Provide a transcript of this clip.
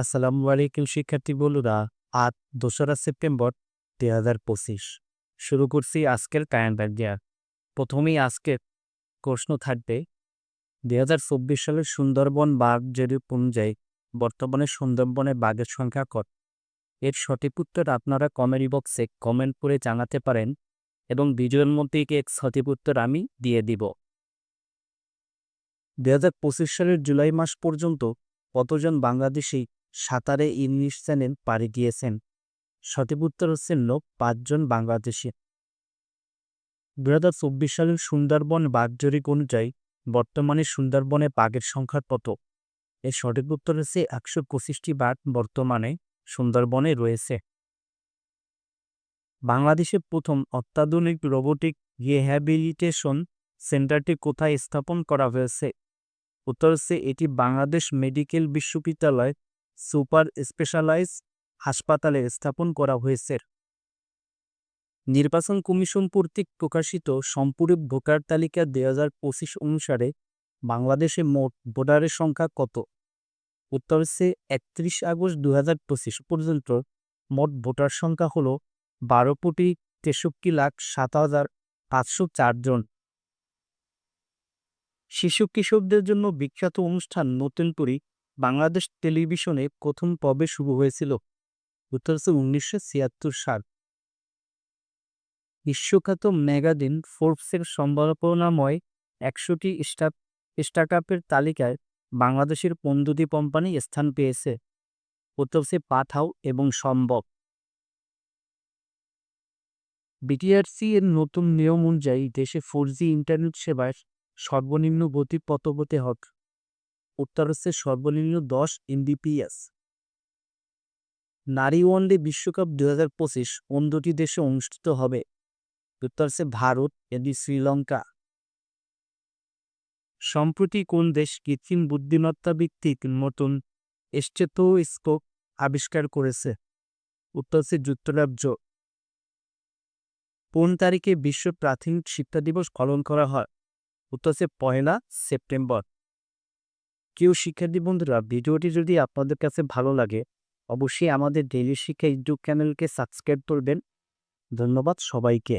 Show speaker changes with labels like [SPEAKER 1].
[SPEAKER 1] আসসালামু আলাইকুম শিক্ষার্থী বন্ধুরা, আজ দোসরা সেপ্টেম্বর দুই হাজার পঁচিশ। শুরু করছি আজকের কারেন্ট অ্যাফেয়ার প্রথমেই আজকের প্রশ্ন থাকবে, দুই হাজার চব্বিশ সালের সুন্দরবন বাঘ জরিপ অনুযায়ী বর্তমানে সুন্দরবনে বাঘের সংখ্যা কত? এর সঠিক উত্তর আপনারা কমেন্ট বক্সে কমেন্ট করে জানাতে পারেন এবং ভিডিওর মধ্যে এক সঠিক উত্তর আমি দিয়ে দিব। দুই হাজার পঁচিশ সালের জুলাই মাস পর্যন্ত কতজন বাংলাদেশি সাঁতারে ইংলিশ চ্যানেল পাড়ি দিয়েছেন। সঠিক উত্তর হচ্ছে লোক, পাঁচজন বাংলাদেশি। দু হাজার চব্বিশ সালের সুন্দরবন বাঘ জরিপ অনুযায়ী বর্তমানে সুন্দরবনে বাঘের সংখ্যা কত? এর সঠিক উত্তর হচ্ছে একশো পঁচিশটি বাঘ বর্তমানে সুন্দরবনে রয়েছে। বাংলাদেশের প্রথম অত্যাধুনিক রোবোটিক রিহ্যাবিলিটেশন সেন্টারটি কোথায় স্থাপন করা হয়েছে? উত্তর হচ্ছে এটি বাংলাদেশ মেডিকেল বিশ্ববিদ্যালয় সুপার স্পেশালাইজ হাসপাতালে স্থাপন করা হয়েছে। নির্বাচন কমিশন কর্তৃক প্রকাশিত সম্পূরক ভোটার তালিকা দুই হাজার পঁচিশ অনুসারে বাংলাদেশে মোট ভোটারের সংখ্যা কত? উত্তর হচ্ছে একত্রিশ আগস্ট দু হাজার পঁচিশ পর্যন্ত মোট ভোটার সংখ্যা হল বারো কোটি তেষট্টি লাখ সাত হাজার পাঁচশো চারজন শিশু কিশোরদের জন্য বিখ্যাত অনুষ্ঠান নতুন করি বাংলাদেশ টেলিভিশনে প্রথম পর্বে শুরু হয়েছিল উত্তর হচ্ছে উনিশশো ছিয়াত্তর সাল। বিশ্বখ্যাত ম্যাগাজিন ফোর্বসের সম্ভাবনাময় একশোটি স্টাপ স্টার্টআপের তালিকায় বাংলাদেশের পন্দুদি কোম্পানি স্থান পেয়েছে, উত্তর হচ্ছে পাঠাও এবং সম্ভব। বিটিআরসি এর নতুন নিয়ম অনুযায়ী দেশে ফোর ইন্টারনেট সেবার সর্বনিম্ন গতি কত হতে হবে? উত্তর হচ্ছে সর্বনিম্ন দশ এমবিপিএস। নারী ওয়ানডে বিশ্বকাপ দু হাজার পঁচিশ কোন দুটি দেশে অনুষ্ঠিত হবে? উত্তর হচ্ছে ভারত এটি শ্রীলঙ্কা। সম্প্রতি কোন দেশ কৃত্রিম বুদ্ধিমত্তা ভিত্তিক নতুন স্টেথোস্কোপ আবিষ্কার করেছে? উত্তর হচ্ছে যুক্তরাজ্য। কোন তারিখে বিশ্ব প্রাথমিক শিক্ষা দিবস পালন করা হয়? উত্তর হচ্ছে পয়লা সেপ্টেম্বর। কেউ শিক্ষার্থী বন্ধুরা, ভিডিওটি যদি আপনাদের কাছে ভালো লাগে, অবশ্যই আমাদের ডেইলি শিক্ষা ইউটিউব চ্যানেলকে সাবস্ক্রাইব করবেন। ধন্যবাদ সবাইকে।